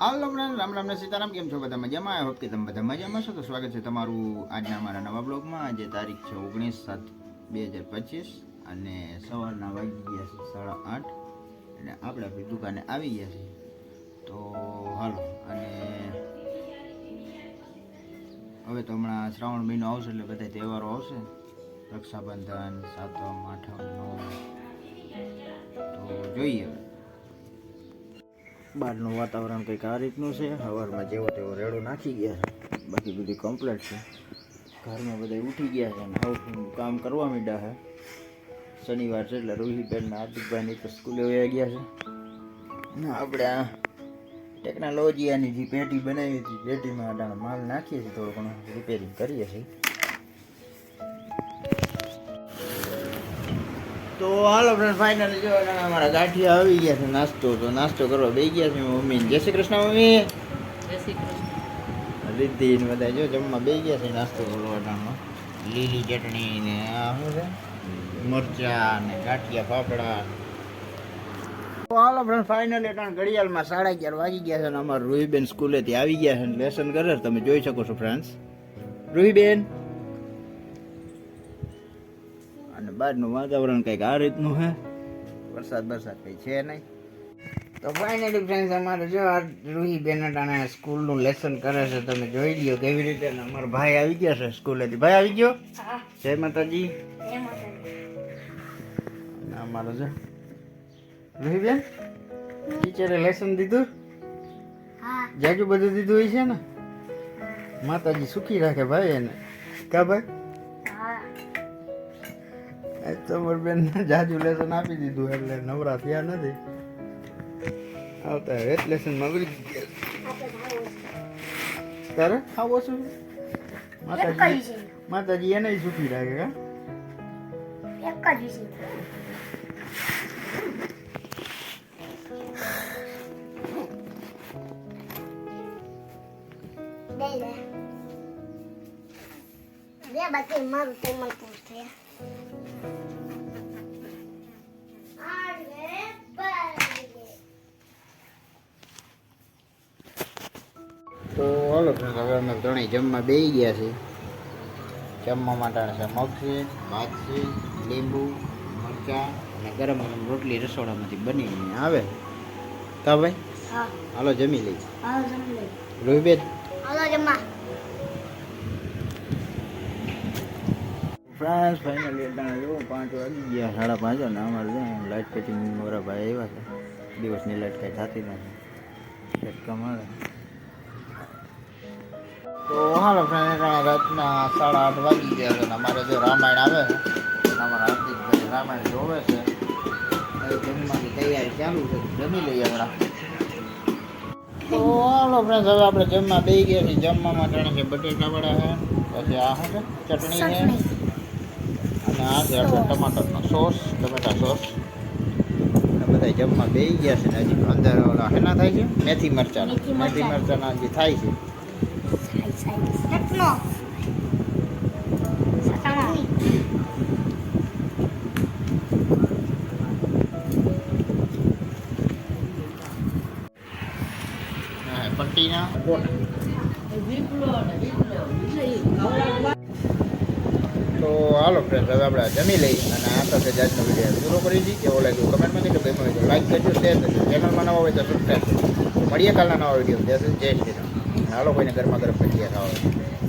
હાલો friend Ram Ram ને સીતારામ. કેમ છો બધા મજામાં? આઈ હોપ કે તમે બધા મજામાં છો. તો સ્વાગત છે તમારું આજના અમારા નવા બ્લોગમાં. આજે તારીખ છે ઓગણીસ સાત બે હજાર પચીસ અને સવારના વાગી ગયા છે સાડા આઠ અને આપણે આપણી દુકાને આવી ગયા છીએ. તો હાલો, અને હવે તો હમણાં શ્રાવણ મહિનો આવશે એટલે બધા તહેવારો આવશે. રક્ષાબંધન, સાતમ, આઠમ, નવમ. તો જોઈએ હવે. બહારનું વાતાવરણ કંઈક આ રીતનું છે. સવારમાં જેવો તેવો રેડો નાખી ગયા છે. બાકી બધી કમ્પ્લેટ છે. ઘરમાં બધા ઉઠી ગયા છે અને હવે કામ કરવા માંડ્યા છે. શનિવાર છે એટલે રોહિતબેન હાર્દિકભાઈની હાર્દિકભાઈ તો સ્કૂલે વયા ગયા છે. અને આપણે આ ટેકનોલોજીની જે પેટી બનાવી હતી પેટીમાં માલ નાખીએ છીએ, થોડું ઘણું રિપેરિંગ કરીએ છીએ. તો હાલો ફ્રેન્ડ ફાઇનલી જો અમારા ગાંઠિયા આવી ગયા છે નાસ્તો તો નાસ્તો કરવા બે ગયા છે મમ્મી જય શ્રી કૃષ્ણ મમ્મી. જય શ્રી કૃષ્ણ. રિદ્ધિ ને બધા જો જમવા બે ગયા છે નાસ્તો કરવા લીલી ચટણી ને આ શું છે? મરચા ને ગાંઠિયા ફાફડા. તો હાલો ફ્રેન્ડ ફાઇનલી અટાણ ઘડિયાળમાં સાડા અગિયાર વાગી ગયા છે અને અમારા રૂહીબેન સ્કૂલેથી આવી ગયા છે લેસન કરે તમે જોઈ શકો છો ફ્રેન્ડ્સ રૂહીબેન. બહારનું વાતાવરણ કંઈક આ રીતનું છે વરસાદ વરસાદ કંઈ છે નહીં. તો ફાઇનલી ફ્રેન્ડ્સ અમારે જો આ રૂહી બેનટાણા સ્કૂલનું લેસન કરે છે તમે જોઈ લ્યો કેવી રીતે અમારો ભાઈ આવી ગયા છે સ્કૂલેથી. ભાઈ આવી ગયો? જય માતાજી. અમારો જો રૂહી બેન ટીચરે લેસન દીધું? જાજુ બધું દીધું હોય છે ને માતાજી સુખી રાખે ભાઈ એને. કા ભાઈ? અમારી જાજુ લેસન આપી દીધું એટલે નવરા થયા નથી. આવતા રેત લેસન મગરી તારે? ખાવો છું. માતાજી માતાજી એને સુખી રાખે કા બાકી મારું ટેમલ પૂછ થયા. તો હાલો ફ્રેન્ડ હવે અમે ત્રણેય જમવા બેસી ગયા છે જમવા માટે છે મગ છે ભાત છે લીંબુ મરચા અને ગરમ ગરમ રોટલી રસોડામાંથી બનીને આવે. કા ભાઈ? હાલો જમી લઈ હાલો જમી લઈ રોહિબેન ફ્રાન્સ ફાઇનલી અટાણે જો પાંચ વાગી ગયા સાડા પાંચ ને અમારે લાઇટ કટિંગ મોરા ભાઈ આવ્યા છે. દિવસની લાઇટ કાંઈ થતી નથી. ઝટકા મારે તો હાલો ફ્રેન્ડ રાતના સાડા આઠ વાગી ગયા છે અમારે જે રામાયણ આવે છે અમારા હાર્દિકભાઈ રામાયણ જોવે છે જમવાની તૈયારી ચાલુ છે જમી લઈએ હમણાં. તો હાલો ફ્રેન્ડ હવે આપણે જમવા બે ગયા છીએ. જમવા માટે છે બટેટા વડા છે પછી આ શું છે ચટણી છે અને આ છે આપણે ટમાટરનો સોસ ટમેટા સોસ. અને બધા જમવા બે ગયા છે ને હજી અંદર ઓલા હેના થાય છે? મેથી મરચાના. મેથી મરચાં. મેથી મરચાના હજી થાય છે. તો હાલો ફ્રેન્ડ હવે આપણે જમી લઈ અને આ સાથે જ આજનો વીડિયો. પૂરો કરી દઈએ કેવો લાગ્યો? કમેન્ટમાં કહેજો ગમ્યું હોય તો લાઈક કરજો શેર કરજો. ચેનલમાં નવા હોય તો સબસ્ક્રાઈબ મળીએ કાલના નવા વીડિયો જય શ્રી રામ હાલો કોઈને ગરમા ગરમ ભજીયા ખાવા